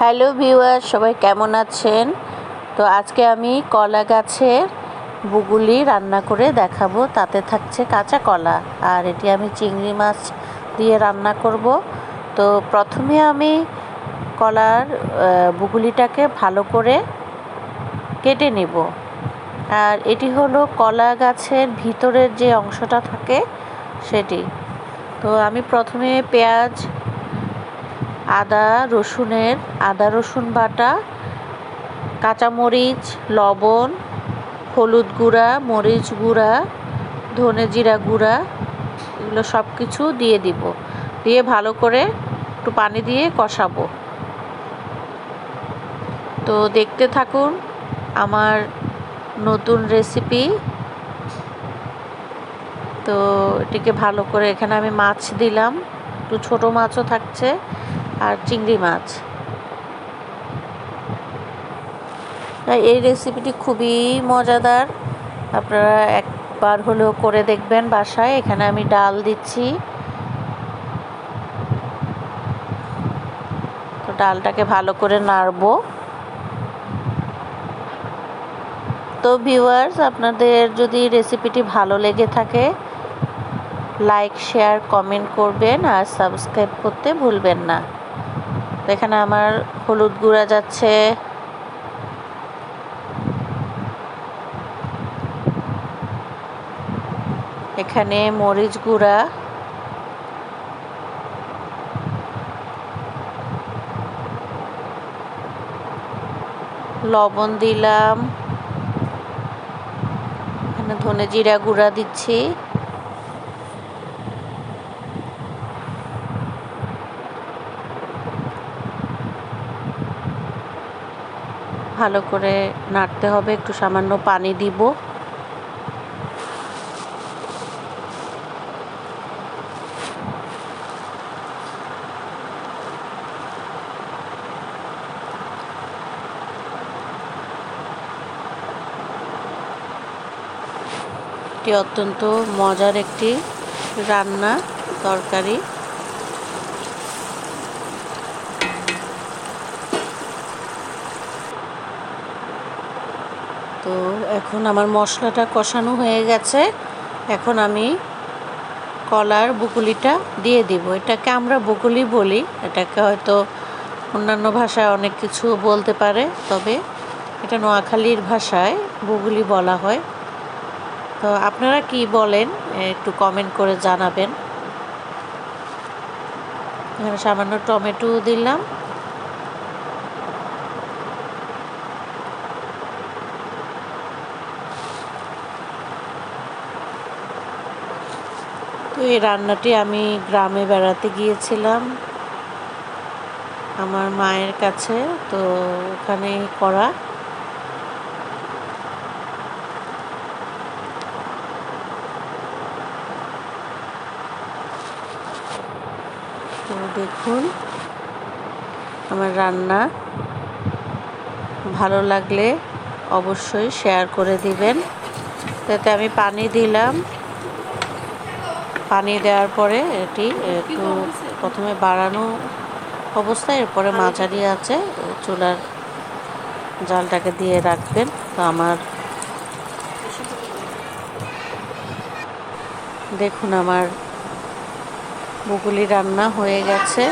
Hello viewer, সবাই কেমন আছেন? তো আজকে আমি কলা গাছের বুগুলি রান্না করে দেখাবো। তাতে থাকছে কাঁচা কলা আর এটি আমি চিংড়ি মাছ দিয়ে রান্না করব। তো প্রথমে আমি কলার বুগুলিটাকে ভালো করে কেটে নেব। আর এটি হলো কলা গাছের ভিতরের যে অংশটা থাকে সেটি। তো আমি প্রথমে পেঁয়াজ আদা, রসুনের আদা, রসুন বাটা, কাঁচামরিচ, লবণ, হলুদ গুঁড়া, মরিচ গুঁড়া, ধনে জিরা গুঁড়া, এগুলো সব কিছু দিয়ে দিব। দিয়ে ভালো করে একটু পানি দিয়ে কষাবো। তো দেখতে থাকুন আমার নতুন রেসিপি। তো এটিকে ভালো করে এখানে আমি মাছ দিলাম। একটু ছোট মাছও থাকছে। আর চিংড়ি মাছ। তাই এই রেসিপিটি খুবই মজাদার। আপনারা একবার হলেও করে দেখবেন বাসায়। এখানে আমি ডাল দিচ্ছি। তো ডালটাকে ভালো করে নাড়বো। তো ভিউয়ার্স আপনাদের যদি রেসিপিটি ভালো লেগে থাকে লাইক শেয়ার কমেন্ট করবেন আর সাবস্ক্রাইব করতে ভুলবেন না। এখানে আমার হলুদ গুঁড়া যাচ্ছে। এখানে মরিচ গুঁড়া। লবণ দিলাম। এখানে ধনে জিরা গুঁড়া দিচ্ছি। ভালো করে নাড়তে হবে একটু সামান্য পানি দিব। অত্যন্ত মজার একটি রান্না তরকারি। তো এখন আমার মশলাটা কষানো হয়ে গেছে। এখন আমি কলার বকুলিটা দিয়ে দিব। এটাকে আমরা বকুলি বলি। এটাকে হয়তো অন্যান্য ভাষায় অনেক কিছু বলতে পারে, তবে এটা নোয়াখালীর ভাষায় বগুলি বলা হয়। তো আপনারা কি বলেন, একটু কমেন্ট করে জানাবেন। এখানে সামান্য টমেটো দিলাম। তো এই রান্নাটি আমি গ্রামে বেড়াতে গিয়েছিলাম আমার মায়ের কাছে, তো ওখানে করা। তো দেখুন, আমার রান্না ভালো লাগলে অবশ্যই শেয়ার করে দিবেন। তাতে আমি পানি দিলাম। পানি দেওয়ার পরে এটি একটু প্রথমে বাড়ানো অবস্থায়, এরপরে মাঝারি আছে, চুলার জালটাকে দিয়ে রাখবেন। তো আমার দেখুন, আমার বগুলি রান্না হয়ে গেছে।